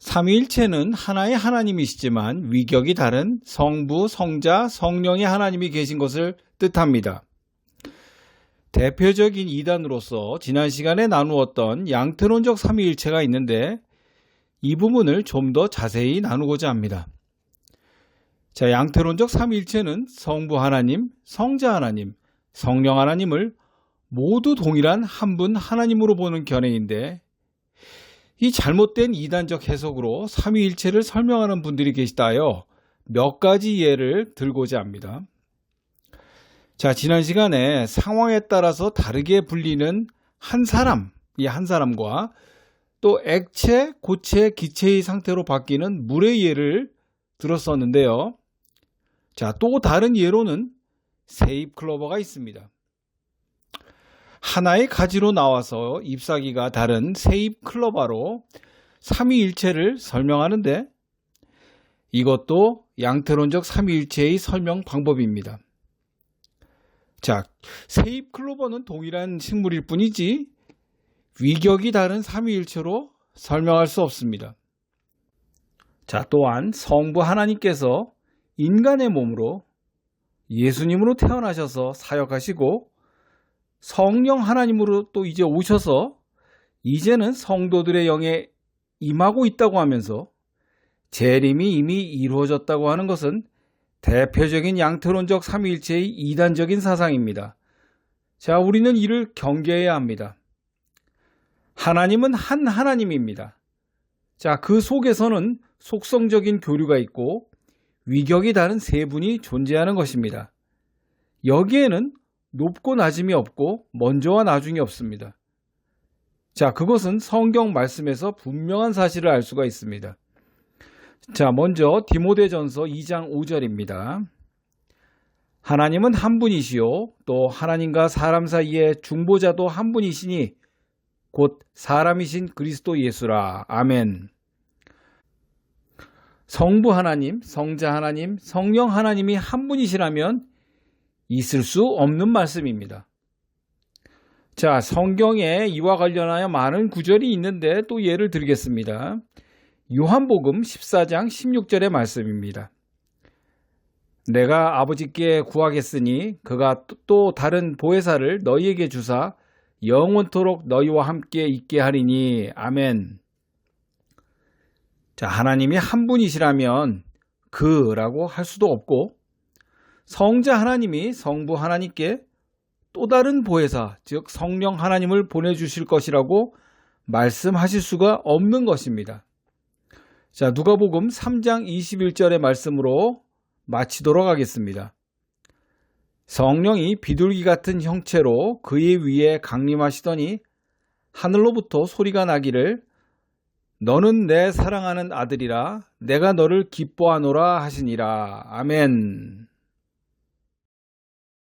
삼위일체는 하나의 하나님이시지만 위격이 다른 성부, 성자, 성령의 하나님이 계신 것을 뜻합니다. 대표적인 이단으로서 지난 시간에 나누었던 양태론적 삼위일체가 있는데 이 부분을 좀 더 자세히 나누고자 합니다. 자, 양태론적 삼위일체는 성부 하나님, 성자 하나님, 성령 하나님을 모두 동일한 한 분 하나님으로 보는 견해인데 이 잘못된 이단적 해석으로 삼위일체를 설명하는 분들이 계시다 하여 몇 가지 예를 들고자 합니다. 자, 지난 시간에 상황에 따라서 다르게 불리는 한 사람, 이 한 사람과 또 액체, 고체, 기체의 상태로 바뀌는 물의 예를 들었었는데요. 자, 또 다른 예로는 세입 클로버가 있습니다. 하나의 가지로 나와서 잎사귀가 다른 세입 클로바로 삼위일체를 설명하는데 이것도 양태론적 삼위일체의 설명 방법입니다. 자, 세입 클로버는 동일한 식물일 뿐이지 위격이 다른 삼위일체로 설명할 수 없습니다. 자, 또한 성부 하나님께서 인간의 몸으로 예수님으로 태어나셔서 사역하시고 성령 하나님으로 또 이제 오셔서 이제는 성도들의 영에 임하고 있다고 하면서 재림이 이미 이루어졌다고 하는 것은 대표적인 양태론적 삼위일체의 이단적인 사상입니다. 자, 우리는 이를 경계해야 합니다. 하나님은 한 하나님입니다. 자, 그 속에서는 속성적인 교류가 있고 위격이 다른 세 분이 존재하는 것입니다. 여기에는 높고 낮음이 없고 먼저와 나중이 없습니다. 자, 그것은 성경 말씀에서 분명한 사실을 알 수가 있습니다. 자, 먼저 디모데전서 2장 5절입니다. 하나님은 한 분이시요 또 하나님과 사람 사이의 중보자도 한 분이시니 곧 사람이신 그리스도 예수라. 아멘. 성부 하나님, 성자 하나님, 성령 하나님이 한 분이시라면 있을 수 없는 말씀입니다. 자, 성경에 이와 관련하여 많은 구절이 있는데 또 예를 들겠습니다. 요한복음 14장 16절의 말씀입니다. 내가 아버지께 구하겠으니 그가 또 다른 보혜사를 너희에게 주사 영원토록 너희와 함께 있게 하리니 아멘. 자, 하나님이 한 분이시라면 그라고 할 수도 없고 성자 하나님이 성부 하나님께 또 다른 보혜사, 즉 성령 하나님을 보내주실 것이라고 말씀하실 수가 없는 것입니다. 자, 누가복음 3장 21절의 말씀으로 마치도록 하겠습니다. 성령이 비둘기 같은 형체로 그의 위에 강림하시더니 하늘로부터 소리가 나기를 너는 내 사랑하는 아들이라 내가 너를 기뻐하노라 하시니라. 아멘.